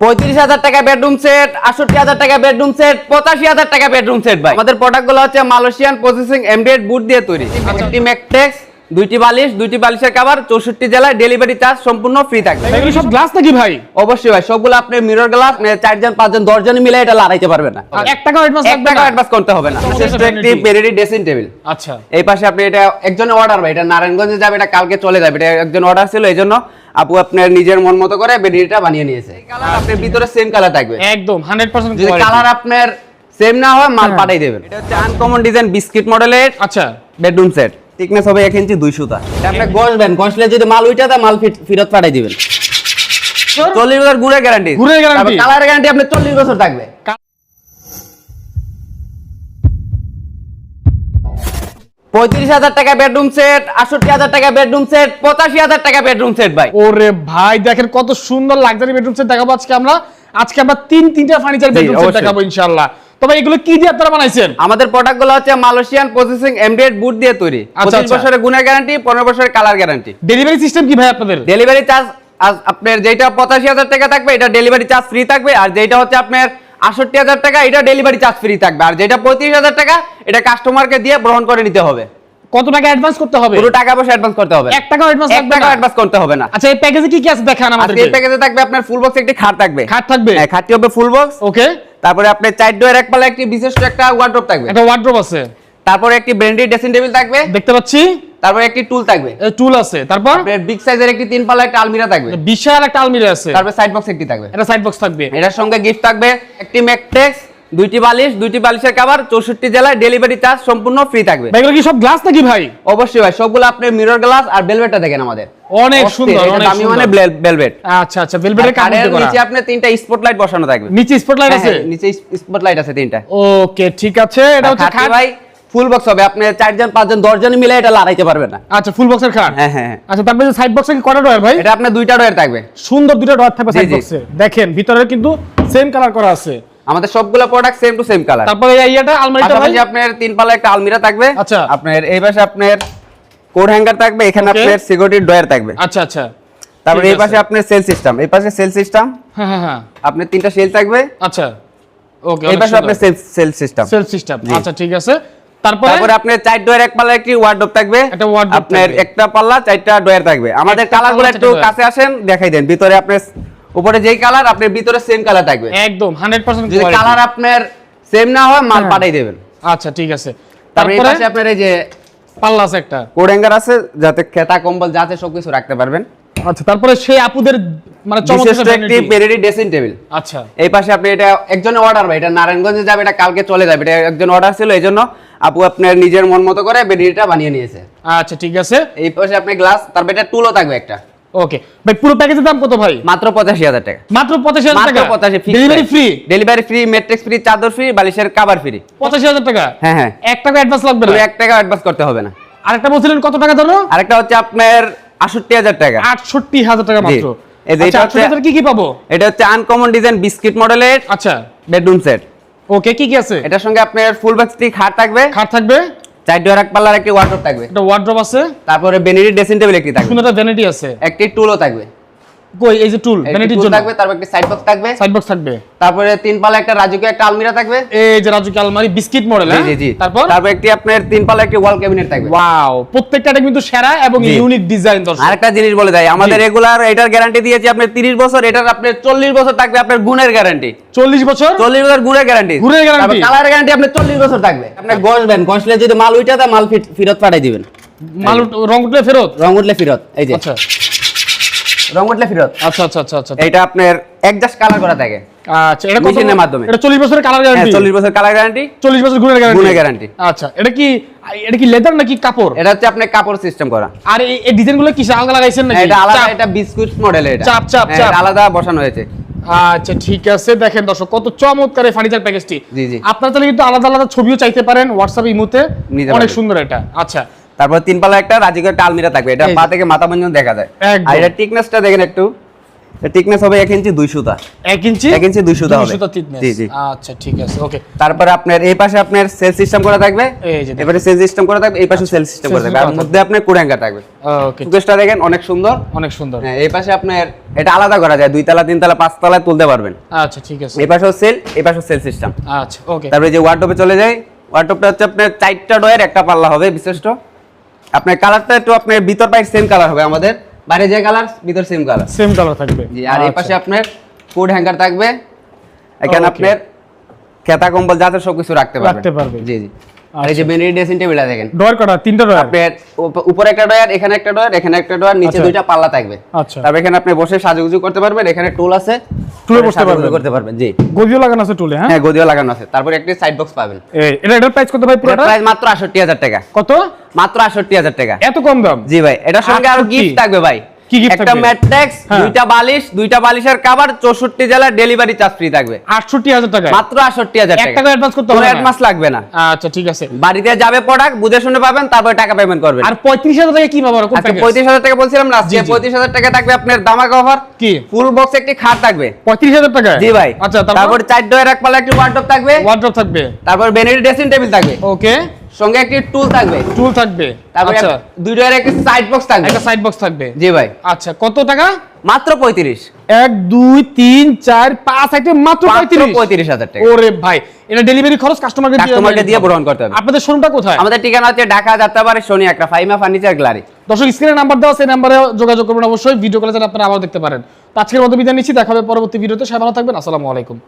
পঁয়ত্রিশ হাজার টাকা বেডরুম সেট আটষট্টি হাজার টাকা বেডরুম সেট পঁচাশি হাজার টাকা বেডরুম সেট ভাই। আমাদের প্রোডাক্টগুলো হচ্ছে মালয়েশিয়ান প্রসেসিং এমডিএড বুট দিয়ে তৈরি। একটি ম্যাকটেক্স দুইটি বালিশ দুইটি বালিশের কাভার চৌষট্টি জেলায় ডেলিভারি চার্জ সম্পূর্ণ ফ্রি থাকবে। এগুলো সব গ্লাস নাকি ভাই? অবশ্যই ভাই সবগুলো আপনি মিরর গ্লাস চারজন পাঁচজন দশজন মিলে এটা লড়াইতে পারবেন না। এক টাকা অ্যাডভান্স এক টাকা অ্যাডভান্স করতে হবে না। একটি পেরিডি ড্রেসিং টেবিল আচ্ছা। এই পাশে আপনি এটা একজনের অর্ডার ভাই এটা নারায়ণগঞ্জে যাবে এটা কালকে চলে যাবে এটা একজন অর্ডার ছিল এই জন্য আপু আপনার নিজের মন মতো করে বেডিটা বানিয়ে নিয়েছে। কালার আপনার ভিতরে সেম কালার থাকবে। একদম 100% যদি কালার আপনার সেম না হয় মাল হ্যাঁ। পাঠাই দেবেন। এটা হচ্ছে আনকমন ডিজাইন বিস্কিট মডেলের আচ্ছা। বেডরুম সেট থিকনেস হবে এক ইঞ্চি দুই সুতা। এটা আপনি গসবেন গসলে যদি মাল উইটা দেয় মাল ফেরত পাঠাই দিবেন। চল্লিশ বছর গুড়ের গ্যারান্টি গুড়ের guarantee? কালার গ্যারান্টি আপনার চল্লিশ বছর থাকবে। পঁয়ত্রিশ হাজার টাকা বেডরুম সেট আটষট্টি হাজার টাকা বেডরুম সেট পঁচাশি হাজার টাকা বেডরুম সেট ভাই। ওরে ভাই দেখেন কত সুন্দর লাক্সারি বেডরুম সেট দেখাবো আজকে আমরা। আজকে আমরা তিন তিনটা ফার্নিচার বেডরুম সেট দেখাবো ইনশাআল্লাহ। তবে এগুলো কি দিয়ে আপনারা বানাইছেন? আমাদের প্রোডাক্টগুলো হচ্ছে মালয়েশিয়ান প্রসেসিং এমডিএড বুট দিয়ে তৈরি। আচ্ছা, আচ্ছা। বছরের গুণের গ্যারান্টি পনেরো বছরের কালার গ্যারান্টি ডেলিভারি সিস্টেম কি ভাই আপনাদের? ডেলিভারি চার্জ আপনার যেটা পঁচাশি হাজার টাকা থাকবে এটা ডেলিভারি চার্জ ফ্রি থাকবে আর যেটা হচ্ছে আপনার আটষট্টি হাজার টাকা এটা ডেলিভারি চার্জ ফ্রি থাকবে আর যেটা পঁয়ত্রিশ হাজার টাকা এটা কাস্টমারকে দিয়ে গ্রহণ করে নিতে হবে। কত টাকা অ্যাডভান্স করতে হবে? পুরো টাকা পয়সা অ্যাডভান্স করতে হবে। এক টাকা অ্যাডভান্স এক লাগবে টাকা অ্যাডভান্স করতে হবে না। আচ্ছা এই প্যাকেজে কি কি আছে দেখান আজকে আমাদেরকে? এই প্যাকেজে থাকবে আপনার ফুল বক্স একটি খাট থাকবে। খাট থাকবে? হ্যাঁ খাটটি হবে ফুল বক্স ওকে। তারপরে আপনার চার ডোয়ের এক পাল্লা একটি বিশেষ একটা ওয়ার্ড্রপ থাকবে। একটা ওয়ার্ড্রোব আছে। তারপরে একটি ব্র্যান্ডেড ড্রেসিং টেবিল থাকবে। দেখতে পাচ্ছি। তারপরে একটি টুল থাকবে। টুল আছে। তারপর? আপনার বিগ সাইজের একটি তিন পাল্লা একটা আলমিরা থাকবে। বিশাল একটা আলমিরা আছে। তারপরে সাইড বক্স একটি থাকবে। এটা সাইড বক্স থাকবে। এটার সঙ্গে গিফট থাকবে। একটি ম্যাকটেক্স দুইটি বালিশ দুইটি বালিশের কাভার চৌষট্টি জেলায় ডেলিভারি চার্জ সম্পূর্ণ ফ্রি থাকবে। এগুলো কি সব গ্লাস নাকি ভাই? অবশ্যই ভাই সবগুলো আপনি মিরর গ্লাস আর বেলভেটটা দেখেন আমাদের। অনেক সুন্দর অনেক দামি মানে বেলভেট আচ্ছা আচ্ছা ভেলভেটের কাজ করা। নিচে আপনি তিনটা স্পটলাইট বসানো থাকবে। নিচে স্পটলাইট হ্যাঁ, আছে? নিচে স্পটলাইট আছে তিনটা। ওকে ঠিক আছে এটা হচ্ছে খাট ভাই ফুল বক্স হবে। আপনি চারজন পাঁচজন দশজন মিলে এটা পারবেন না। আচ্ছা ফুল বক্সের খাট? হ্যাঁ হ্যাঁ হ্যাঁ। আচ্ছা তারপরে সাইড বক্সে কি কটা ডয়ার ভাই? এটা আপনার দুইটা ডয়ের থাকবে। সুন্দর দুটো ডয়ার থাকবে সাইড বক্সে দেখেন ভিতরে কিন্তু সেম কালার করা আছে। আমাদের সবগুলো product same to same colour তারপরে এই ইয়াটা আলমারিটা ভাই? আপনার তিন পাল্লা একটা আলমিরা থাকবে। আচ্ছা। আপনার এই পাশে আপনার কোড হ্যাঙ্গার থাকবে এখানে আপনার সিকিউরিটি ডয়ার থাকবে। আচ্ছা আচ্ছা। তারপরে এই পাশে আপনার সেল সিস্টেম এই পাশে সেল সিস্টেম হ্যাঁ হ্যাঁ হ্যাঁ। আপনার তিনটা সেল থাকবে। আচ্ছা। ওকে এই পাশে আপনার cell cell system cell system আচ্ছা ঠিক আছে। তারপরে? তারপরে আপনার চার ডয়ার এক পাল্লা একটি ওয়ার্ডরোব থাকবে। একটা wardrobe আপনার একটা পাল্লা চারটা ডয়ার থাকবে। আমাদের কালারগুলো একটু কাছে আসেন দেখাই দেন। ভিতরে আপনার উপরে যেই কালার আপনার ভিতরে সেম কালার থাকবে। একদম 100% যদি কালার আপনার সেম না হয় মাল হ্যাঁ। পাঠাই দেবেন। আচ্ছা ঠিক আছে। তারপরে এই পাশে আপনার এই যে পাল্লা আছে একটা কোড হ্যাঙ্গার আছে যাতে খেতা কম্বল যাতে সবকিছু রাখতে পারবেন। আচ্ছা তারপরে সেই আপুদের মানে চমৎকার একটি। পেরিডি ড্রেসিং টেবিল আচ্ছা। এই পাশে আপনি এটা একজনের অর্ডার ভাই এটা নারায়ণগঞ্জে যাবে এটা কালকে চলে যাবে এটা একজন অর্ডার ছিল এই জন্য আপু আপনার নিজের মন মতো করে বেডিটা বানিয়ে নিয়েছে। আচ্ছা ঠিক আছে। এই পাশে আপনি গ্লাস তারপরে এটা টুলও থাকবে একটা। ওকে ভাই পুরো প্যাকেজের দাম কত ভাই? মাত্র পঁচাশি হাজার টাকা। মাত্র পঁচাশি হাজার মাত্র টাকা? পঁচাশি delivery free delivery free mattress free চাদর ফ্রি বালিশের কাবার ফ্রি পঁচাশি হাজার টাকা? হ্যাঁ হ্যাঁ। এক টাকা অ্যাডভান্স লাগবে না? পুরো এক টাকা অ্যাডভান্স করতে হবে না। আরেকটা বলছিলেন কত টাকা ধরো? আরেকটা হচ্ছে আপনার আটষট্টি হাজার টাকা। আটষট্টি হাজার টাকা মাত্র। এই যে আচ্ছা এটা হচ্ছে- কি কি পাবো? এটা হচ্ছে আনকমন ডিজাইন বিস্কিট মডেলের আচ্ছা। বেডরুম সেট ওকে কি কি আছে? এটার সঙ্গে আপনার ফুল বাক্সটি খাট থাকবে। খাট থাকবে? চার এক পাল্লার একটি ওয়ার্ড্রপ থাকবে। একটা ওয়ার্ড্রপ আছে। তারপরে বেনিডি ড্রেসিং টেবিল একটি থাকবে। একটা ভ্যানিটি আছে। একটি টুলও থাকবে। কই এই যে টুল ভ্যানিটির জন্য। থাকবে তারপর একটি সাইড বক্স থাকবে। সাইড বক্স থাকবে। তারপরে তিন পাল্লা একটা রাজুকে একটা আলমিরা থাকবে। এই যে রাজুকি আলমারি বিস্কিট মডেল জি জি জি। তারপর? তারপর একটি আপনার তিন একটি ওয়াল ক্যাবিনেট থাকবে। ওয়াও প্রত্যেকটা কিন্তু সেরা এবং ইউনিক ডিজাইন দর্শক। আরেকটা জিনিস বলে দেয় আমাদের রেগুলার এটার গ্যারান্টি দিয়েছি আপনার 30 বছর এটার আপনার 40 বছর থাকবে আপনার গুণের গ্যারান্টি চল্লিশ বছর? 40 বছর গুণের গ্যারান্টি গুণের guarantee? কালার গ্যারান্টি আপনার 40 বছর থাকবে। আপনি গসবেন গসলে যদি মাল উইটা মাল ফেরত পাঠাই দিবেন। মাল রং উঠলে ফেরত? রং উঠলে ফেরত এই যে। আচ্ছা। রং উঠলে ফেরত। আচ্ছা আচ্ছা আচ্ছা আচ্ছা। এটা আপনার একজাস্ট কালার করা থাকে। আচ্ছা এটা মেশিনের মাধ্যমে। এটা চল্লিশ বছরের কালার গ্যারান্টি 40 বছর কালার গ্যারান্টি চল্লিশ বছর গুণের গ্যারান্টি গুণের guarantee। আচ্ছা এটা কি এটা কি লেদার নাকি কাপড়? এটা হচ্ছে আপনার কাপড় সিস্টেম করা। আর এই- এই ডিজাইনগুলো কি আলাদা লাগাইছেন নাকি? এটা আলাদা এটা বিস্কুট মডেল এটা। চাপ, চাপ, হ্যাঁ, চাপ। আলাদা বসানো হয়েছে। আচ্ছা ঠিক আছে দেখেন দর্শক কত চমৎকার এই ফার্নিচার প্যাকেজটি জি, জি। আপনারা তাহলে কিন্তু আলাদা আলাদা ছবিও চাইতে পারেন হোয়াটসঅ্যাপ ইমোতে। অনেক সুন্দর এটা। আচ্ছা তারপর তিন পাল্লা একটা রাজিকের একটা আলমিরা থাকবে। এটা পা থেকে মাথা পর্যন্ত দেখা যায়। আর এটা টিকনেসটা দেখেন একটু। টিকনেস হবে এক ইঞ্চি দুই সুতা। এক ইঞ্চি? এক ইঞ্চি দুই সুতা হবে। সুতা thickness। জি, জি। আচ্ছা ঠিক আছে ওকে তারপরে আপনার এই পাশে আপনার সেল সিস্টেম করা থাকবে। এই যে এবারে সেল সিস্টেম করা থাকবে এই পাশে সেল সিস্টেম করা থাকবে। আর মধ্যে আপনার কুড়াঙ্গা থাকবে। ওকে ফুকেসটা দেখেন অনেক সুন্দর। অনেক সুন্দর। হ্যাঁ এই পাশে আপনার এটা আলাদা করা যায়। দুই তলা তিন তলা পাঁচ তলায় তুলতে পারবেন। আচ্ছা ঠিক আছে। এই পাশেও সেল এই পাশেও সেল সিস্টেম আচ্ছা ওকে তারপরে যে ওয়ার্ডরোবে চলে যায় ওয়ার্ডরোবটা হচ্ছে আপনার চারটা ডয়ের একটা পাল্লা হবে বিশিষ্ট। আপনার কালারটা একটু আপনার ভিতর বাইর সেম কালার হবে আমাদের। বাইরে যে কালার ভিতর সেম কালার সেম কালার থাকবে। জি আর এই আচ্ছা। পাশে আপনার কোড হ্যাঙ্গার থাকবে। এখানে আপনার খেতা কম্বল যাতে সবকিছু রাখতে পারবেন রাখতে পারবে। জি জি। আর এই যে মেন ড্রেসিং টেবিলটা দেখেন। ডয়ার কটা? তিনটা ডয়ার আপনার উপরে একটা ডয়ার এখানে একটা ডয়ার এখানে একটা ডয়ার নিচে আচ্ছা। দুইটা পাল্লা থাকবে। আচ্ছা। তারপর এখানে আপনি বসে সাজুগুজু করতে পারবেন। এখানে টুল আছে। টুলে বসতে পারবেন পারবেন। করতে পারবেন জি। গদিও লাগানো আছে টুলে হ্যাঁ? হ্যাঁ গদিও লাগানো আছে। তারপর একটা সাইড বক্স পাবেন। এই, এটা এটার প্রাইস কত ভাই পুরোটা? প্রাইস মাত্র আটষট্টি হাজার টাকা। কত? মাত্র আটষট্টি হাজার টাকা। এত কম দাম? জি ভাই এটার সঙ্গে আরও 68 গিফট থাকবে ভাই। একটা ম্যাট্রেক্স হ্যাঁ। দুইটা বালিশ দুইটা বালিশের কভার চৌষট্টি জেলার ডেলিভারি চার্জ ফ্রি থাকবে। আটষট্টি হাজার টাকা মাত্র আটষট্টি হাজার এক টাকা টাকা অ্যাডভান্স করতে হবে অ্যাডভান্স লাগবে না। আচ্ছা ঠিক আছে। বাড়িতে যাবে প্রোডাক্ট বুঝে শুনে পাবেন তারপরে টাকা পেমেন্ট করবেন। আর টাকা কি পাবো? আজকে হাজার টাকা বলছিলাম না আজকে টাকা থাকবে আপনার দামাক অফার কি? ফুল বক্স একটি খাট থাকবে। পঁয়ত্রিশ হাজার টাকা জি ভাই। আচ্ছা তারপর? তারপর চার ডয়ের এক পাল্লা একটি ওয়ার্ডরোব থাকবে। ওয়ার্ড্রপ থাকবে। তারপর ড্রেসিং টেবিল থাকবে। ওকে সঙ্গে একটি টুল থাকবে। টুল থাকবে। তারপরে দুই ডয়ের একটি সাইড বক্স থাকবে। একটা সাইড বক্স থাকবে। জি ভাই। আচ্ছা কত টাকা? মাত্র পঁয়ত্রিশ। এক দুই তিন চার পাঁচ আইটেম মাত্র মাত্র পঁয়ত্রিশ। পঁয়ত্রিশ হাজার টাকা। ওরে ভাই এটা ডেলিভারি খরচ কাস্টমারকে দিয়ে কাস্টমারকে দিয়ে গ্রহণ করতে হবে। আপনাদের শোরুমটা কোথায়? আমাদের ঠিকানা হচ্ছে ঢাকা যাত্রাবাড়ি শনি একটা ফাইমা ফার্নিচার গ্যালারি। দর্শক স্ক্রিনে নাম্বার দেওয়া সেই নাম্বারে যোগাযোগ করবেন অবশ্যই। ভিডিও কলে আপনারা আবার দেখতে পারেন। তো আজকের মতো বিদায় নিচ্ছি দেখা হবে পরবর্তী ভিডিওতে সবাই ভালো থাকবেন আসসালামু আলাইকুম।